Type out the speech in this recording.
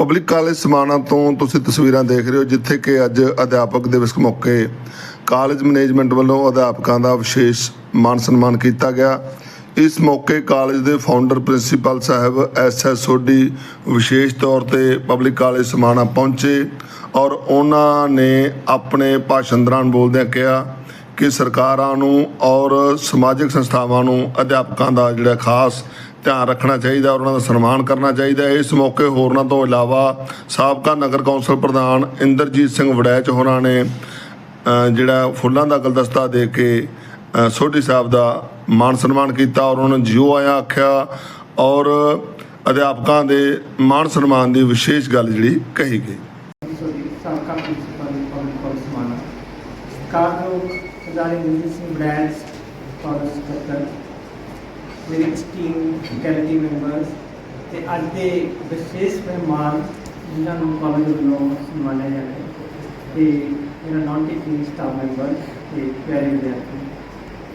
Public college Samana ਤੋਂ ਤੁਸੀਂ ਤਸਵੀਰਾਂ ਦੇਖ ਰਹੇ ਹੋ, ਜਿੱਥੇ ਕਿ ਅੱਜ ਅਧਿਆਪਕ ਦਿਵਸ ਮੌਕੇ ਕਾਲਜ ਮੈਨੇਜਮੈਂਟ ਵੱਲੋਂ ਅਧਿਆਪਕਾਂ ਦਾ ਵਿਸ਼ੇਸ਼ ਮਾਨ ਸਨਮਾਨ ਕੀਤਾ ਗਿਆ। ਇਸ ਮੌਕੇ ਕਾਲਜ ਦੇ ਫਾਊਂਡਰ ਪ੍ਰਿੰਸੀਪਲ ਸਾਹਿਬ ਐਸ ਐਸ ਸੋਢੀ ਵਿਸ਼ੇਸ਼ ਤੌਰ ਤੇ ਪਬਲਿਕ ਕਾਲਜ ਸਮਾਣਾ ਪਹੁੰਚੇ ਔਰ ਉਹਨਾਂ ਨੇ ਆਪਣੇ ਭਾਸ਼ਣ ਦੌਰਾਨ ਬੋਲਦਿਆਂ ਕਿਹਾ ਕਿ ਸਰਕਾਰਾਂ ਨੂੰ ਔਰ ਸਮਾਜਿਕ ਸੰਸਥਾਵਾਂ ਨੂੰ ਅਧਿਆਪਕਾਂ ਦਾ ਜਿਹੜਾ ਖਾਸ ਧਿਆਨ ਰੱਖਣਾ ਚਾਹੀਦਾ ਔਰ ਉਹਨਾਂ ਦਾ ਸਨਮਾਨ ਕਰਨਾ ਚਾਹੀਦਾ। ਇਸ ਮੌਕੇ ਹੋਰਨਾਂ ਤੋਂ ਇਲਾਵਾ ਸਾਬਕਾ ਨਗਰ ਕੌਂਸਲ ਪ੍ਰਧਾਨ ਇੰਦਰਜੀਤ ਸਿੰਘ ਵੜੈਚ ਹੋਰਾਂ ਨੇ ਜਿਹੜਾ ਫੁੱਲਾਂ ਦਾ ਗੁਲਦਸਤਾ ਦੇ ਕੇ ਸੋਢੀ ਸਾਹਿਬ ਦਾ ਮਾਨ ਸਨਮਾਨ ਕੀਤਾ ਔਰ ਉਹਨਾਂ ਨੂੰ ਜਿਉ ਆਇਆ ਆਖਿਆ ਔਰ ਅਧਿਆਪਕਾਂ ਦੇ ਮਾਨ ਸਨਮਾਨ ਦੀ ਵਿਸ਼ੇਸ਼ ਗੱਲ ਜਿਹੜੀ ਕਹੀ ਗਈ। ਸੋਰੀ ਸਾਬਕਾ ਸਿੰਘ ਬ੍ਰੈਂਚ ਕਾਲਜ ਸਕੱਤਰ ਮੇਰੀ ਟੀਮ ਕੈਲਟੀ ਮੈਂਬਰਸ ਤੇ ਅੱਜ ਦੇ ਵਿਸ਼ੇਸ਼ ਮਹਿਮਾਨ ਜਿਨ੍ਹਾਂ ਨੂੰ ਕਾਲਜ ਵੱਲੋਂ ਸਨਮਾਨਿਆ ਜਾਂਦਾ ਹੈ ਤੇ ਮੇਰਾ ਨਾਨ ਟੀਚਿੰਗ ਸਟਾਫ ਮੈਂਬਰ ਤੇ ਪਿਆਰੇ ਵਿਦਿਆਰਥੀ।